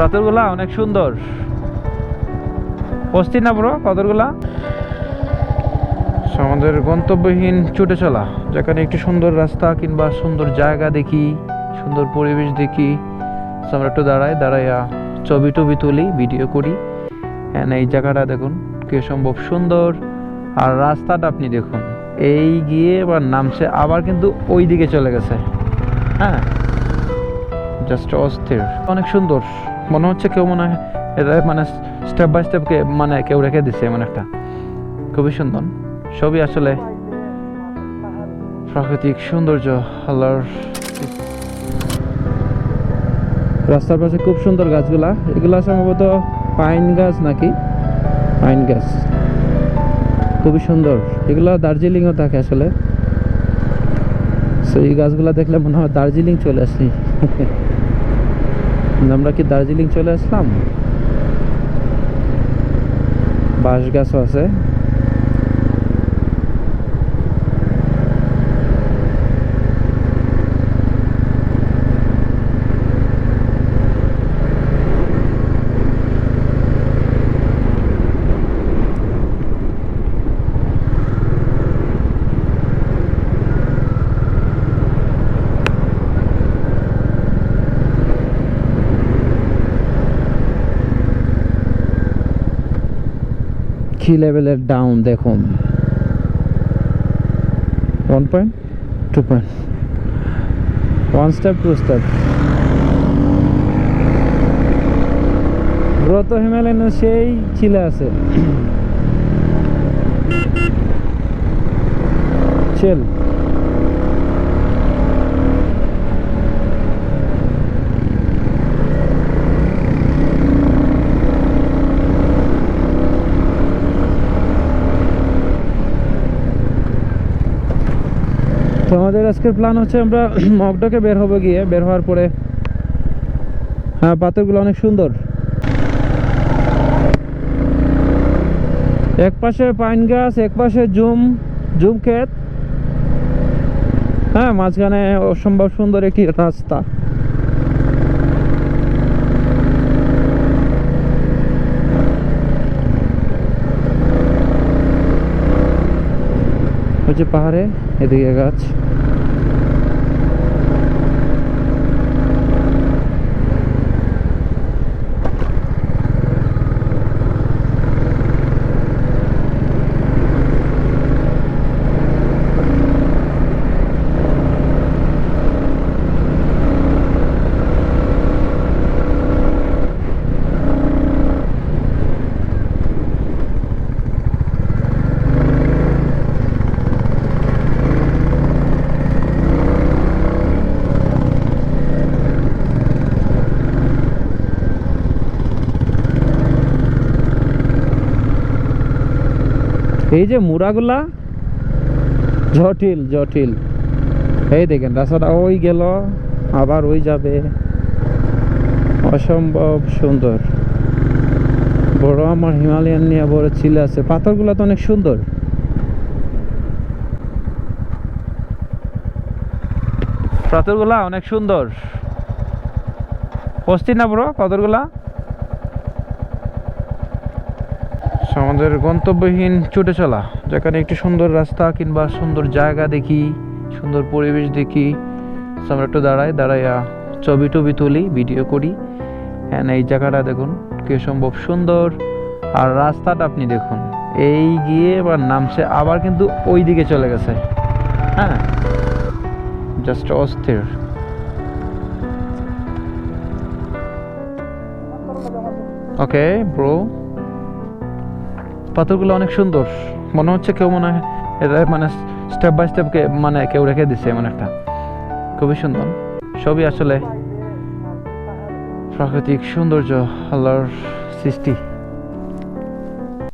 পাথরগুলা অনেক সুন্দর। অস্থির না ব্রো পাথরগুলা আমাদের গন্তব্যহীন ছুটে চলা, যেখানে একটি সুন্দর রাস্তা কিংবা সুন্দর জায়গা দেখি, সুন্দর পরিবেশ দেখি। আমরা একটু দাঁড়াই, দাঁড়াইয়া ছবি টবি তুলি ভিডিও করি। And এই জায়গাটা দেখুন, কে সম্ভব সুন্দর। আর রাস্তাটা আপনি দেখুন, এই গিয়ে এবার নামছে, আবার কিন্তু ওই দিকে চলে গেছে। হ্যাঁ জাস্ট অস্থির, অনেক সুন্দর। মনে হচ্ছে কেউ মনে হয় এটা মানে স্টেপ বাই স্টেপ মানে কেউ রেখে দিছে এমন একটা। খুবই সুন্দর। সবই আসলে প্রাকৃতিক সৌন্দর্য আল্লাহর রাস্তার পাশে খুব সুন্দর গাছগুলা। এগুলা সম্ভবত পাইন গাছ নাকি? পাইন গাছ। খুবই সুন্দর। এগুলো দার্জিলিংও থাকে আসলে। So, এই গাছগুলা দেখলে মনে হয় দার্জিলিং চলে আসলি। আমরা কি দার্জিলিং চলে আসলাম? বাঁশ গাছও আছে। কি লেভেলের ডাউন দেখুন? One point two point one step two step ব্রত হিমালয়ান সেই চিলে আছে। চেল তো আমাদের আজকের প্ল্যান হচ্ছে আমরা মগডকে বের হব গিয়ে। বের হওয়ার পরে হ্যাঁ পাথরগুলো অনেক সুন্দর। এক পাশে পাইন গাছ, এক পাশে জুম জুম ক্ষেত। হ্যাঁ মাঝখানে অসম্ভব সুন্দর একটি রাস্তা। হচ্ছে পাহাড়ে এদিকে গাছ। এই যে মুড়াগুলা, জটিল জটিল। এই দেখেন, রাস্তাটা ওই গেল, আবার ওই যাবে। অসম্ভব সুন্দর। বড় আমার হিমালয়ান নিয়ে, বড় ছিল আছে। পাথরগুলো তো অনেক সুন্দর। পাথরগুলা অনেক সুন্দর। অস্থির না বড় পাথরগুলা? আমাদের গন্তব্যহীন ছুটে চলা, যেখানে একটি সুন্দর রাস্তা কিংবা সুন্দর জায়গা দেখি, সুন্দর পরিবেশ দেখি। আমরা একটু দাঁড়াই, দাঁড়াইয়া ছবি টবি তুলি ভিডিও করি। হ্যাঁ এই জায়গাটা দেখুন, কি সম্ভব সুন্দর। আর রাস্তাটা আপনি দেখুন, এই গিয়ে এবার নামছে, আবার কিন্তু ওই দিকে চলে গেছে। হ্যাঁ জাস্ট অস্থির। ওকে ব্রো পাথরগুলো অনেক সুন্দর। মনে হচ্ছে কেউ মনে হয় এটা মানে স্টেপ বাই স্টেপ মানে কেউ রেখে দিছে এমন একটা। খুবই সুন্দর। সবই আসলে প্রাকৃতিক সৌন্দর্য, আল্লাহর সৃষ্টি।